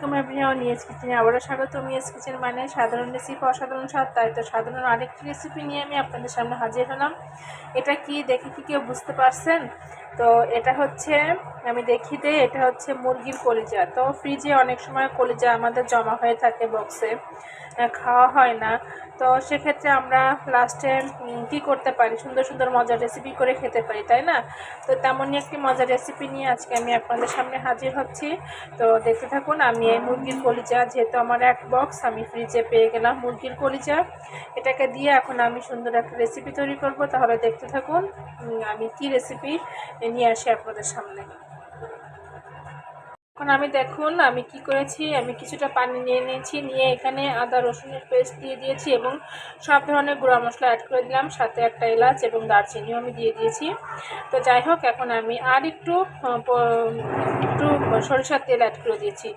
আলাইকুম everyone yes কিচেনে আবারও স্বাগত ইয়েস কিচেন মানে সাধারণ রেসিপি অসাধারণ স্বাদ, তাই তো সাধারণ আরেকটি রেসিপি নিয়ে আমি আপনাদের সামনে হাজির হলাম। এটা কি, দেখে কি কেউ বুঝতে পারছেন? তো এটা হচ্ছে, আমি দেখি দিই, এটা হচ্ছে মুরগির কলিজা। তো ফ্রিজে অনেক সময় কলিজা আমাদের জমা হয়ে থাকে বক্সে খাওয়া হয় না। তো সেক্ষেত্রে আমরা লাস্টে কি করতে পারি? সুন্দর সুন্দর মজার রেসিপি করে খেতে পারি, তাই না? তো তেমনই একটি মজার রেসিপি নিয়ে আজকে আমি আপনাদের সামনে হাজির হচ্ছি। তো দেখতে থাকুন, আমি এই মুরগির কলিজা, যেহেতু আমার এক বক্স আমি ফ্রিজে পেয়ে গেলাম মুরগির কলিজা। এটাকে দিয়ে এখন আমি সুন্দর একটা রেসিপি তৈরি করব। তাহলে দেখতে থাকুন আমি কি রেসিপি নিয়ে আসি আপনাদের সামনে। এখন আমি দেখুন, আমি কি করেছি, আমি কিছুটা পানি নিয়ে নিয়েছি, নিয়ে এখানে আদা, রসুনের পেস্ট দিয়ে দিয়েছি এবং সব ধরনের গুঁড়া মশলা অ্যাড করে দিলাম। সাথে একটা এলাচ এবং দারচিনিও আমি দিয়ে দিয়েছি। তো যাই হোক, এখন আমি আর একটু একটু সরিষার তেল অ্যাড করে দিয়েছি।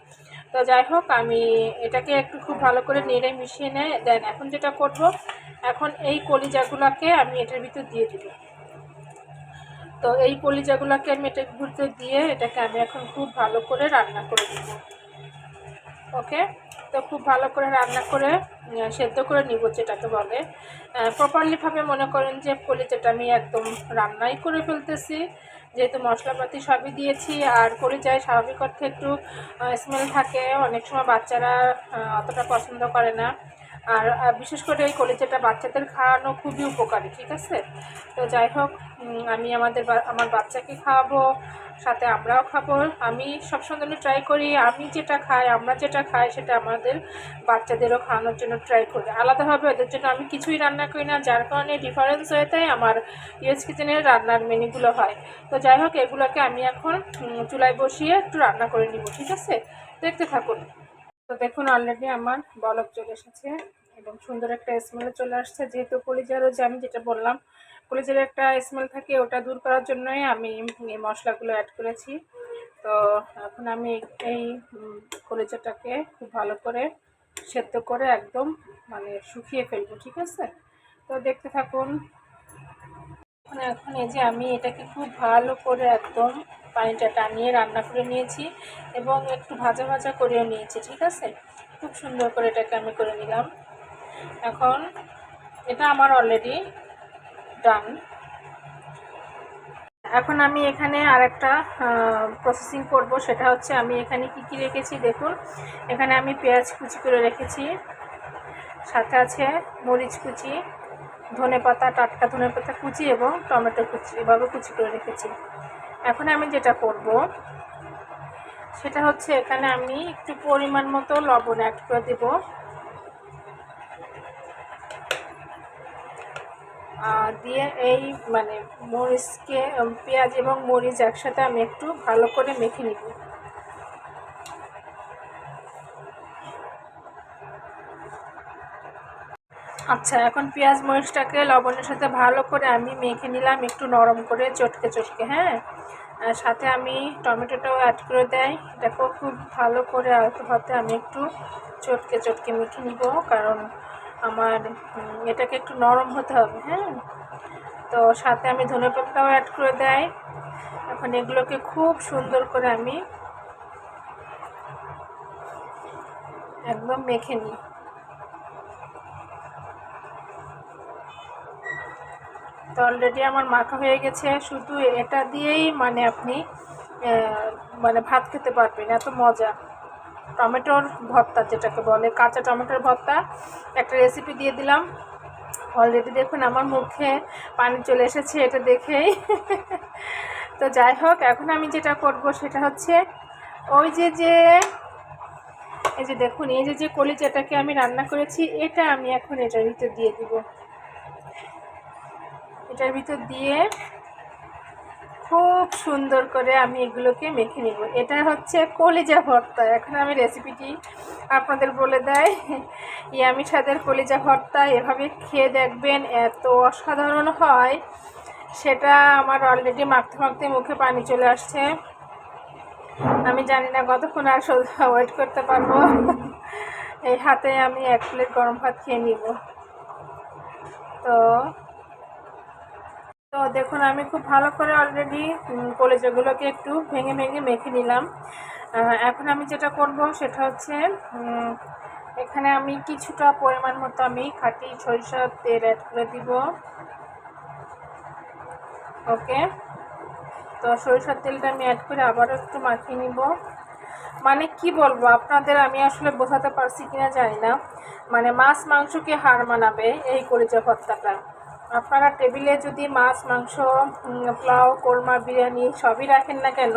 তো যাই হোক, আমি এটাকে একটু খুব ভালো করে নেড়ে মিশিয়ে নেয়, দেন এখন যেটা করব, এখন এই কলিজাগুলোকে আমি এটার ভিতর দিয়ে দিব। তো এই কলিজাগুলোকে আমি এটা ঘুরতে দিয়ে এটাকে আমি এখন খুব ভালো করে রান্না করে দেব ওকে? তো খুব ভালো করে রান্না করে সেদ্ধ করে নিব যেটাকে বলে। প্রপারলিভাবে মনে করেন যে কলিজাটা আমি একদম রান্নাই করে ফেলতেছি। যেহেতু মশলাপাতি সবই দিয়েছি আর কলিজায় স্বাভাবিক অর্থে একটু স্মেল থাকে। অনেক সময় বাচ্চারা অতটা পছন্দ করে না। আর বিশেষ করে এই কলিজাটা বাচ্চাদের খাওয়ানো খুবই উপকারী, ঠিক আছে? তো যাই হোক আমি আমাদের আমার বাচ্চাকে খাওয়াবো, সাথে আমরাও খাব। আমি সবসময় ট্রাই করি, আমি যেটা খাই, আমরা যেটা খাই, সেটা আমাদের বাচ্চাদেরও খাওয়ানোর জন্য ট্রাই করি। আলাদাভাবে ওদের জন্য আমি কিছুই রান্না করি না, যার কারণে ডিফারেন্স হয়ে তাই আমার ইউএস কিচেনের রান্নার মেনুগুলো হয়। তো যাই হোক, এগুলোকে আমি এখন চুলায় বসিয়ে একটু রান্না করে নিব, ঠিক আছে? দেখতে থাকুন। তো দেখুন অলরেডি আমার বলক চলে এসেছে এবং সুন্দর একটা স্মেল চলে আসছে। যেহেতু কলিজারও যে আমি যেটা বললাম, কলিজার একটা স্মেল থাকে, ওটা দূর করার জন্যই আমি এই মশলাগুলো অ্যাড করেছি। তো এখন আমি এই কলিজাটাকে খুব ভালো করে সেদ্ধ করে একদম মানে শুকিয়ে ফেলব, ঠিক আছে? তো দেখতে থাকুন। এখন এই যে আমি এটাকে খুব ভালো করে একদম পানিটা টানিয়ে রান্না করে নিয়েছি এবং একটু ভাজা ভাজা করেও নিয়েছি, ঠিক আছে? খুব সুন্দর করে এটাকে আমি করে নিলাম। এখন এটা আমার অলরেডি ডান এখন আমি এখানে আরেকটা প্রসেসিং করব, সেটা হচ্ছে আমি এখানে কি কি রেখেছি দেখুন। এখানে আমি পেঁয়াজ কুচি করে রেখেছি, সাথে আছে মরিচ কুচি ধনে পাতা টাটকা ধনে পাতা কুচি এবং টমেটো কুচি, এভাবে কুচি করে রেখেছি। এখন আমি যেটা করব, সেটা হচ্ছে এখানে আমি একটু পরিমাণ মতো লবণ অ্যাড করে দেব। দিয়ে এই মানে মরিচকে, পেঁয়াজ এবং মরিচ একসাথে আমি একটু ভালো করে মেখে নিব। আচ্ছা এখন পেঁয়াজ মরিচটাকে লবণের সাথে ভালো করে আমি মেখে নিলাম, একটু নরম করে চটকে চটকে হ্যাঁ? আর সাথে আমি টমেটোটাও অ্যাড করে দেয় এটাকেও খুব ভালো করে আলতো হাতে আমি একটু চটকে চটকে মেখে নিব, কারণ আমার এটাকে একটু নরম হতে হবে হ্যাঁ? তো সাথে আমি ধনে পাতাও অ্যাড করে দেয় এখন এগুলোকে খুব সুন্দর করে আমি একদম মেখে নিই। তো অলরেডি আমার মাখা হয়ে গেছে। শুধু এটা দিয়েই মানে আপনি মানে ভাত খেতে পারবেন, এত মজা। টমেটোর ভর্তা যেটাকে বলে, কাঁচা টমেটোর ভর্তা, একটা রেসিপি দিয়ে দিলাম। অলরেডি দেখুন আমার মুখে পানি চলে এসেছে, এটা দেখেই। তো যাই হোক, এখন আমি যেটা করব সেটা হচ্ছে, ওই যে যে, এই যে দেখুন, এই যে যে কলিজাটাকে আমি রান্না করেছি, এটা আমি এখন এটার দিয়ে দিব। এটার ভিতর দিয়ে খুব সুন্দর করে আমি এগুলোকে মেখে নিব। এটা হচ্ছে কলিজা ভর্তা। এখন আমি রেসিপিটি আপনাদের বলে দেয়। ইয়ামি স্বাদের কলিজা ভর্তা, এভাবে খেয়ে দেখবেন এত অসাধারণ হয়। সেটা আমার অলরেডি মাখতে মাখতে মুখে পানি চলে আসছে। আমি জানি না কতক্ষণ আর ওয়েট করতে পারব। এই হাতে আমি এক প্লেট গরম ভাত খেয়ে নিব। তো তো দেখুন, আমি খুব ভালো করে অলরেডি কলেজাগুলোকে একটু ভেঙে ভেঙে মেখে নিলাম। এখন আমি যেটা করব সেটা হচ্ছে এখানে আমি কিছুটা পরিমাণ মতো আমি খাঁটি সরিষার তেল অ্যাড করে দিব। ওকে? তো সরিষার তেলটা আমি অ্যাড করে আবারও একটু মাখিয়ে নিব। মানে কি বলব, আপনাদের আমি আসলে বোঝাতে পারছি কিনা জানি না। মানে মাছ মাংসকে হার মানাবে এই কলিজা ভর্তাটা? আপনারা টেবিলে যদি মাছ, মাংস পোলাও, কোরমা, বিরিয়ানি সবই রাখেন না কেন,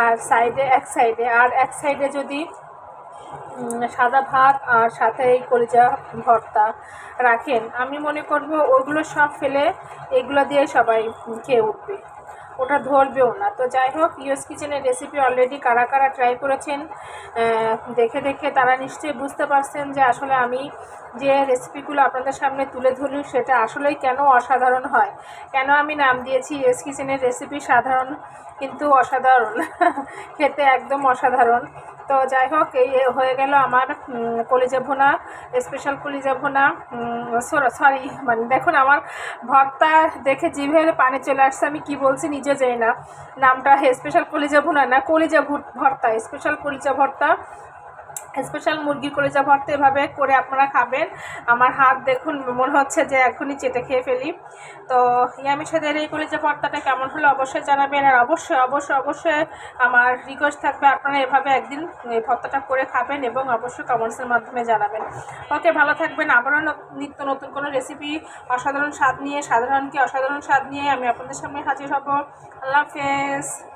আর সাইডে, এক সাইডে, আর এক সাইডে যদি সাদা ভাত আর সাথে এই কলিজা ভর্তা রাখেন, আমি মনে করব ওগুলো সব ফেলে এগুলো দিয়ে সবাই খেয়ে উঠবে। ওটা ধরবেও না। তো যাই হোক ইউএস কিচেনের রেসিপি অলরেডি কারা কারা ট্রাই করেছেন দেখে দেখে তারা নিশ্চয়ই বুঝতে পারছেন যে আসলে আমি যে রেসিপিগুলো আপনাদের সামনে তুলে ধরি, সেটা আসলেই কেন অসাধারণ হয়। কেন আমি নাম দিয়েছি ইউএস কিচেনের রেসিপি সাধারণ, কিন্তু অসাধারণ? খেতে একদম অসাধারণ। তো যাই হোক, এই হয়ে গেল আমার কলিজা ভুনা স্পেশাল কলিজা ভুনা সরি মানে দেখুন আমার ভর্তা দেখে জিভে পানি চলে আসছে, আমি কি বলছি, নিজে জানি না। নামটা স্পেশাল কলিজা ভুনা না কলিজা ভর্তা স্পেশাল কলিজা ভর্তা। স্পেশাল মুরগির কলিজা ভর্তা এভাবে করে আপনারা খাবেন। আমার হাত দেখুন, মনে হচ্ছে যে এখনই চেটে খেয়ে ফেলি। তো ইয়ামি সাদের এই কলিজা ভর্তাটা কেমন হলো অবশ্যই জানাবেন আর অবশ্যই অবশ্যই অবশ্যই আমার রিকোয়েস্ট থাকবে আপনারা এভাবে একদিন এই ভর্তাটা করে খাবেন এবং অবশ্যই কমেন্টসের মাধ্যমে জানাবেন। ওকে, ভালো থাকবেন। আবারও নিত্য নতুন কোনো রেসিপি অসাধারণ স্বাদ নিয়ে, সাধারণকে অসাধারণ স্বাদ নিয়ে আমি আপনাদের সামনে হাজির হব। আল্লাহ হাফেজ।